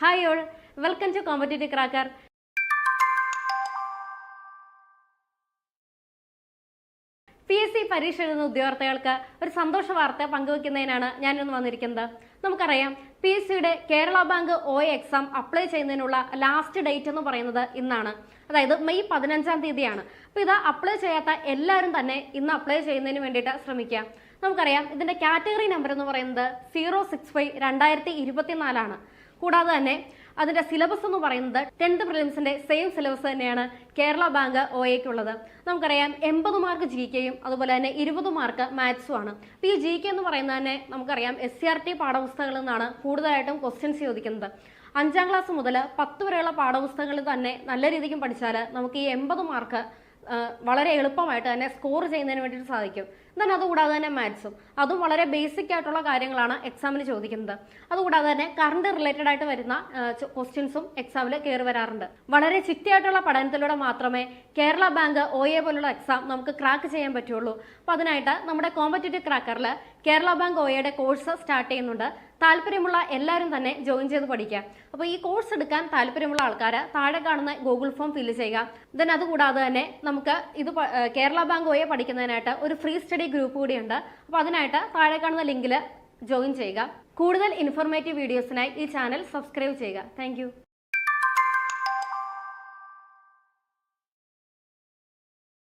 Hi all welcome to competitive cracker P S C പരീക്ഷ എഴുതുന്ന ഉദ്യോഗാർത്ഥികൾക്ക് ഒരു സന്തോഷ വാർത്ത പങ്കുവെക്കുന്നതിനാണ് ഞാനിന്ന് വന്നിരിക്കുന്നത്. നമുക്കറിയാം പി എസ് സിയുടെ Kerala bank O exam apply ചെയ്യുന്നതിനുള്ള ലാസ്റ്റ് ഡേറ്റ് എന്ന് പറയുന്നത് ഇന്നാണ്. അതായത് മെയ് പതിനഞ്ചാം തീയതിയാണ്. അപ്പോൾ ഇത് അപ്ലൈ ചെയ്യാത്ത എല്ലാവരും തന്നെ ഇന്ന് അപ്ലൈ ചെയ്യുന്നതിന് വേണ്ടിയിട്ട് ശ്രമിക്കുക. നമുക്കറിയാം ഇതിന്റെ കാറ്റഗറി നമ്പർ എന്ന് പറയുന്നത് സീറോ സിക്സ് ഫൈവ് രണ്ടായിരത്തി ഇരുപത്തിനാലാണ്. കൂടാതെ തന്നെ അതിന്റെ സിലബസ് എന്ന് പറയുന്നത് ടെൻത്ത് പ്രിലിംസിന്റെ സെയിം സിലബസ് തന്നെയാണ് കേരള ബാങ്ക് ഒ എക്കുള്ളത് നമുക്കറിയാം എൺപത് മാർക്ക് ജി കെയും അതുപോലെ തന്നെ ഇരുപത് മാർക്ക് മാത്സും ആണ്. അപ്പോൾ ഈ ജി കെ എന്ന് പറയുന്നത് തന്നെ നമുക്കറിയാം എസ് സി ആർ ടി പാഠപുസ്തകങ്ങളിൽ നിന്നാണ് കൂടുതലായിട്ടും ക്വസ്റ്റ്യൻസ് ചോദിക്കുന്നത്. അഞ്ചാം ക്ലാസ് മുതൽ പത്ത് വരെയുള്ള പാഠപുസ്തകങ്ങളിൽ തന്നെ നല്ല രീതിക്കും പഠിച്ചാൽ നമുക്ക് ഈ എൺപത് മാർക്ക് വളരെ എളുപ്പമായിട്ട് തന്നെ സ്കോർ ചെയ്യുന്നതിന് വേണ്ടിയിട്ട് സാധിക്കും. എന്നാൽ അതുകൂടാതെ തന്നെ മാത്സും അതും വളരെ ബേസിക് ആയിട്ടുള്ള കാര്യങ്ങളാണ് എക്സാമിന് ചോദിക്കുന്നത്. അതുകൂടാതെ തന്നെ കറണ്ട് റിലേറ്റഡ് ആയിട്ട് വരുന്ന ക്വസ്റ്റ്യൻസും എക്സാമിൽ കയറി വരാറുണ്ട്. വളരെ ചിട്ടയായിട്ടുള്ള പഠനത്തിലൂടെ മാത്രമേ കേരള ബാങ്ക് ഒ എ പോലുള്ള എക്സാം നമുക്ക് ക്രാക്ക് ചെയ്യാൻ പറ്റുള്ളൂ. അപ്പോൾ അതിനായിട്ട് നമ്മുടെ കോമ്പറ്റേറ്റീവ് ക്രാക്കറിൽ കേരള ബാങ്ക് ഒയുടെ കോഴ്സ് സ്റ്റാർട്ട് ചെയ്യുന്നുണ്ട്. താല്പര്യമുള്ള എല്ലാവരും തന്നെ ജോയിൻ ചെയ്ത് പഠിക്കുക. അപ്പോൾ ഈ കോഴ്സ് എടുക്കാൻ താല്പര്യമുള്ള ആൾക്കാർ താഴെ കാണുന്ന ഗൂഗിൾ ഫോം ഫില്ല് ചെയ്യുക. ദെൻ അതുകൂടാതെ തന്നെ നമുക്ക് ഇത് കേരള ബാങ്ക് ഒയെ പഠിക്കുന്നതിനായിട്ട് ഒരു ഫ്രീ സ്റ്റഡി ഗ്രൂപ്പ് കൂടിയുണ്ട്. അപ്പോൾ അതിനായിട്ട് താഴെ കാണുന്ന ലിങ്കിൽ ജോയിൻ ചെയ്യുക. കൂടുതൽ ഇൻഫോർമേറ്റീവ് വീഡിയോസിനായി ഈ ചാനൽ സബ്സ്ക്രൈബ് ചെയ്യുക. താങ്ക്